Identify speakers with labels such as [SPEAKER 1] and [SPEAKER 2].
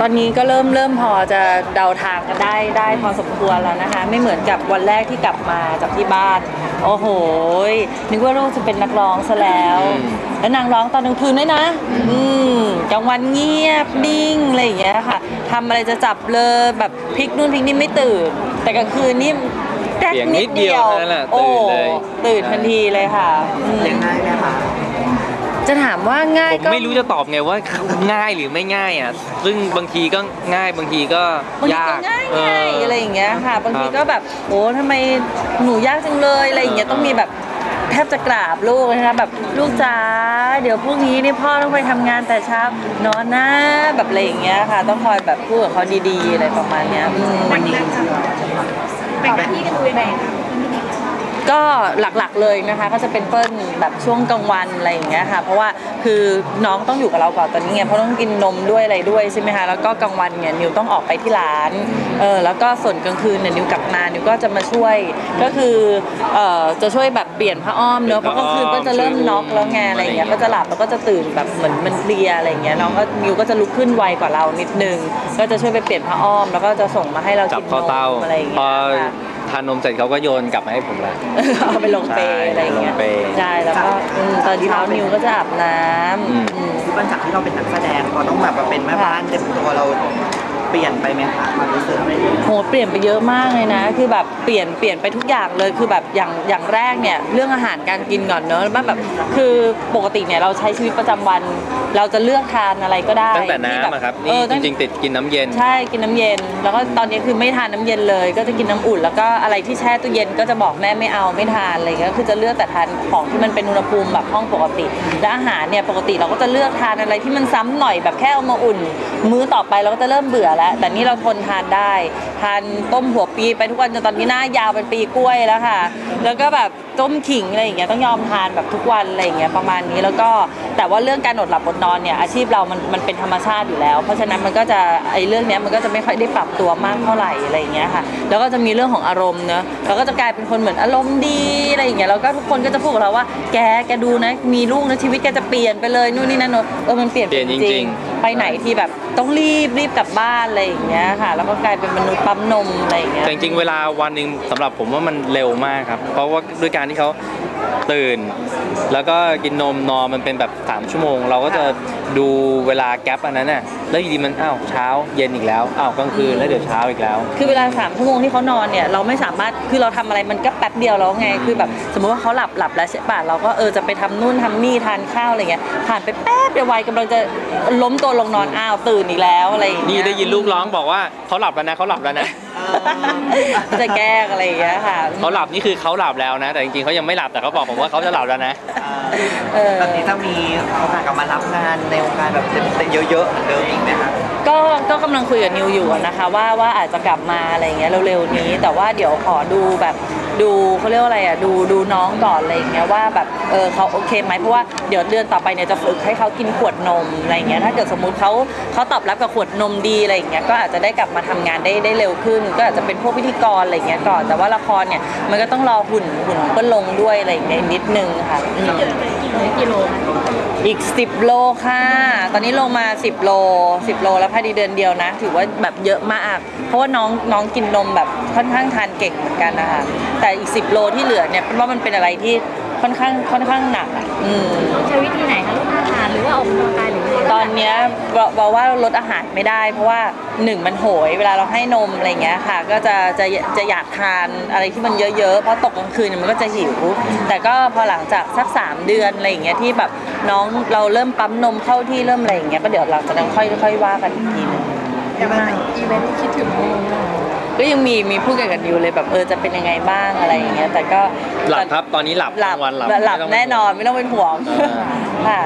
[SPEAKER 1] ตอนนี้ก็เริ่มเริ่มพอจะเดาทางกันได้ได้พอสมควรแล้วนะคะ ไม่เหมือนกับวันแรกที่กลับมาจากที่บ้าน โอ้โหยนึกว่าลูกจะเป็นนักร้องซะแล้ว
[SPEAKER 2] อืม
[SPEAKER 1] แล้วนางร้องตอนกลางคืนด้วยนะ อืมกลางวันเงียบนิ่งอะไรอย่างเงี้ยค่ะทำอะไรจะจับเลยแบบพลิกนู่นพลิกนี่ไม่ตื่น แต่กลางคืนนี่แก๊ก
[SPEAKER 2] เสียงนิ
[SPEAKER 1] นิ
[SPEAKER 2] ด
[SPEAKER 1] ด
[SPEAKER 2] เดี
[SPEAKER 1] เดี
[SPEAKER 2] ย
[SPEAKER 1] ยวว
[SPEAKER 2] เท่านั้นแหละ
[SPEAKER 1] โอ้
[SPEAKER 2] ตื่นเลย
[SPEAKER 1] ตื่นทันทีเลยค่ะอืม
[SPEAKER 3] เลี้ยงง่ายไหมคะ
[SPEAKER 1] จะถามว่าง่าย
[SPEAKER 2] ผม
[SPEAKER 1] ก็
[SPEAKER 2] ไม่รู้จะตอบไงว่าง่ายหรือไม่ง่ายอะ ซึ่งบางทีก็ง่ายบางทีก็
[SPEAKER 1] บางที
[SPEAKER 2] ยา
[SPEAKER 1] ก็
[SPEAKER 2] ก
[SPEAKER 1] ง่าย
[SPEAKER 2] เอ
[SPEAKER 1] ง่าย
[SPEAKER 2] อ
[SPEAKER 1] อะไรอย่างเงี้ยค่ะ บางที
[SPEAKER 2] ครับ
[SPEAKER 1] ก็แบบโอ้ทำไมหนูยากจังเลยอะไรอย่างเงี้ย
[SPEAKER 2] เออ
[SPEAKER 1] ต้องมีแบบแทบจะกราบลูกนะคะแบบลูกจ๋าเดี๋ยวพรุ่งนี้นี่พ่อต้องไปทำงานแต่เช้านอนนะแบบอะไรอย่างเงี้ยค่ะ ต้องคอยแบบพูดกับเขาดีๆอะไรประมาณเนี้ยอืม
[SPEAKER 3] วันนี้
[SPEAKER 4] แบ่งหน้าที่กันดูยังไงคะ
[SPEAKER 1] ก็หลักๆเลยนะคะ ก็จะเป็นเปิ้ลแบบช่วงกลางวันอะไรอย่างเงี้ยค่ะเพราะว่าคือน้องต้องอยู่กับเราก่อนตอนนี้ไงเพราะต้องกินนมด้วยอะไรด้วยใช่ไหมคะแล้วก็กลางวันเนี่ยนิวต้องออกไปที่ร้านเออแล้วก็ส่วนกลางคืนเนี่ยนิวกลับมานิวก็จะมาช่วยก็คือเอ่อจะช่วยแบบเปลี่ยนผ้าอ้อมเนอะเพราะกลางคืนก็จะเริ่มน็อกแล้วไงอะไรอย่างเงี้ยก็จะหลับแล้วก็จะตื่นแบบเหมือนมันเพลียอะไรอย่างเงี้ยน้องก็นิวก็จะลุกขึ้นไวกว่าเรานิดนึงก็จะช่วยไปเปลี่ยนผ้าอ้อม แล้วก็จะส่งมาให้เรา
[SPEAKER 2] จับ
[SPEAKER 1] กินน
[SPEAKER 2] ข้ามเต้า
[SPEAKER 1] อะไรอย่างเงี้
[SPEAKER 2] ย
[SPEAKER 1] ค่ะ
[SPEAKER 2] ทานนมเสร็จเขาก็โยนกลับมาให้ผมละ
[SPEAKER 1] เอาไปลงเปรย์อะไรอย่างเงี้ย
[SPEAKER 2] ลงเปรย์
[SPEAKER 1] ใช่แล้วก็อืมตอนเช้านิวก็จะอาบน้ำ
[SPEAKER 2] อืม
[SPEAKER 1] อืม
[SPEAKER 3] ที่บ้านจากที่เราเป็นนักแสดงพอต้องแบบมาเป็นแม่บ้านเต็มตัวเราเปลี่ยนไปไหมคะความรู้สึก
[SPEAKER 1] โหเปลี่ยนไปเยอะมากเลยนะ คือแบบเปลี่ยนเปลี่ยนไปทุกอย่างเลย คือแบบอย่างอย่างแรกเนี่ยเรื่องอาหารการกินก่อนเนอะแล้วแบบคือปกติเนี่ยเราใช้ชีวิตประจำวันเราจะเลือกทานอะไรก็ได้
[SPEAKER 2] ตั้งแต่
[SPEAKER 1] ที่
[SPEAKER 2] น้ำอะครับ
[SPEAKER 1] เอ
[SPEAKER 2] นี่
[SPEAKER 1] อ
[SPEAKER 2] จ
[SPEAKER 1] ตั้ง
[SPEAKER 2] ริงๆติดกินน้ำเย็น
[SPEAKER 1] ใช่กินน้ำเย็น แล้วก็ตอนนี้คือไม่ทานน้ำเย็นเลย ก็จะกินน้ำอุ่น แล้วก็อะไรที่แช่ตู้เย็นก็จะบอกแม่ไม่เอาไม่ทานอะไรเงี้ยคือจะเลือกแต่ทานของที่มันเป็นอุณหภูมิแบบห้องปกติ และอาหารเนี่ยปกติเราก็จะเลือกทานอะไรที่มันซ้ำหน่อยแบบแค่เอามาอุ่น มื้อต่อไปเราก็จะเริ่มเบื่อแล้ว แต่นี่เราทนทานได้ทานต้มหัวปีไปทุกวันจนตอนนี้หน้ายาวเป็นปีกล้วยแล้วค่ะ แล้วก็แบบต้มขิงอะไรอย่างเงี้ยต้องยอมทานแบบทุกวันอะไรอย่างเงี้ยประมาณนี้แล้วก็แต่ว่าเรื่องการอดหลับอดนอนเนี่ยอาชีพเรามันมันเป็นธรรมชาติอยู่แล้ว เพราะฉะนั้นมันก็จะไอ้เรื่องเนี้ยมันก็จะไม่ค่อยได้ปรับตัวมากเท่าไหร่อะไรอย่างเงี้ยค่ะแล้วก็จะมีเรื่องของอารมณ์เนอะเราก็จะกลายเป็นคนเหมือนอารมณ์ดีอะไรอย่างเงี้ยแล้วก็ทุกคนก็จะพูดกับเราว่าแกแกดูนะมีลูกนะชีวิตแกจะเปลี่ยนไปเลยนู่นนี่นั่นโนะเออมันเปลี่ยน
[SPEAKER 2] เปลี่ยน
[SPEAKER 1] จ
[SPEAKER 2] ริ
[SPEAKER 1] ริง ไปไหนที่แบบต้องรีบรีบกลับบ้านอะไรอย่างเงี้ยค่ะ แล้วก็กลายเป็นมนุษย์ปั๊มนมอะไรอย่างเงี้ย
[SPEAKER 2] แต่จริงๆเวลาวันหนึ่งสำหรับผมว่ามันเร็วมากครับ เพราะว่าด้วยการที่เขาตื่น แล้วก็กินนมนอนมันเป็นแบบ 3 ชั่วโมง เราก็จะดูเวลาแกลบอันนั้นน่ะแล้วอยู่ดีมันอ้าวเช้าเย็นอีกแล้วอ้าวกลางคืนแล้วเดี๋ยวเช้าอีกแล้ว
[SPEAKER 1] คือเวลาสามชั่วโมงที่เขานอนเนี่ยเราไม่สามารถคือเราทำอะไรมันก็แป๊บเดียวแล้วไงคือแบบสมมติว่าเขาหลับหลับแล้วใช่ป่ะเราก็เออจะไปทำนู่นทำนี่ทานข้าวอะไรเงี้ยผ่านไปแป๊บเดียววัยกำลังจะล้มตัวลงนอนอ้าวตื่นอีกแล้วอะไรอย่างเงี้ย
[SPEAKER 2] นี่ได้ยินลูกร้องบอกว่าเขาหลับแล้วนะเขาหลับแล้วนะ
[SPEAKER 1] ก็จะแกล้งอะไรอย่างเงี้ยค่ะ
[SPEAKER 2] เขาหลับนี่คือเขาหลับแล้วนะ แต่จริงๆเขายังไม่หลับแต่เขาบอกผมว่าเขาจะหลับแล้วนะ
[SPEAKER 1] เออ
[SPEAKER 3] แบบนี้ถ้ามีโอกาสกลับมารับงานในวงการแบบเต็มๆเยอะๆเหมือนเดิมอีกไหมคะ
[SPEAKER 1] ก็ก็กำลังคุยกับนิวอยู่อะนะคะว่าว่าอาจจะกลับมาอะไรอย่างเงี้ยเร็วๆนี้ แต่ว่าเดี๋ยวขอดูแบบ ดูเขาเรียกว่าอะไรอะดูดูน้องก่อนอะไรอย่างเงี้ยว่าแบบเออเขาโอเคไหมเพราะว่าเดี๋ยวเดือนต่อไปเนี่ยจะฝึกให้เขากินขวดนมอะไรอย่างเงี้ยถ้าเกิดสมมุติเขาเขาตอบรับกับขวดนมดีอะไรอย่างเงี้ยก็อาจจะได้กลับมาทำงานได้ได้เร็วขึ้น ก็อาจจะเป็นพวกพิธีกรอะไรอย่างเงี้ยก่อนแต่ว่าละครเนี่ยมันก็ต้องรอหุ่นหุ่นก็ลงด้วยอะไรอย่างเงี้ยนิดนึงค่ะอืม
[SPEAKER 4] กิโล
[SPEAKER 1] อีก 10 โลค่ะ ตอนนี้ลงมา 10 โล 10 โลแล้วภายในเดือนเดียวนะ ถือว่าแบบเยอะมาก เพราะว่าน้องน้องกินนมแบบค่อนข้างทานเก่งเหมือนกันนะคะแต่อีก 10 โลที่เหลือเนี่ยเป็นว่ามันเป็นอะไรที่ค่อนข้างค่อนข้างหนักอะอืม
[SPEAKER 4] ใช้วิธีไหนคะลดอาหารหรือว่าออกกำลังกายหรืออะไร
[SPEAKER 1] ตอนเนี้ยบอกบอกว่าลดอาหารไม่ได้ เพราะว่าหนึ่งมันโหย เวลาเราให้นมอะไรอย่างเงี้ยค่ะ ก็จะจะจะอยากทานอะไรที่มันเยอะๆ เพราะตกกลางคืนเนี่ยมันก็จะหิว แต่ก็พอหลังจากสักสามเดือนอะไรอย่างเงี้ยที่แบบน้องเราเริ่มปั๊มนมเข้าที่เริ่มอะไรอย่างเงี้ยก็เดี๋ยวเราจะค่อยค่อยว่ากันอีกทีหนึง
[SPEAKER 4] อีเวนต์อีเวนต์คิดถึงโม
[SPEAKER 1] ก็ยังมีมีพูดกันกันอยู่เลยแบบเออจะเป็นยังไงบ้างอะไรอย่างเงี้ยแต่ก็
[SPEAKER 2] หลับครับตอนนี้หลับ
[SPEAKER 1] หลับ
[SPEAKER 2] กลางวันหลับ
[SPEAKER 1] หลับ
[SPEAKER 2] ไม่ต้อง
[SPEAKER 1] แน่นอนไม่ต้องเป็นห่วง
[SPEAKER 2] เออ
[SPEAKER 1] ค่ะ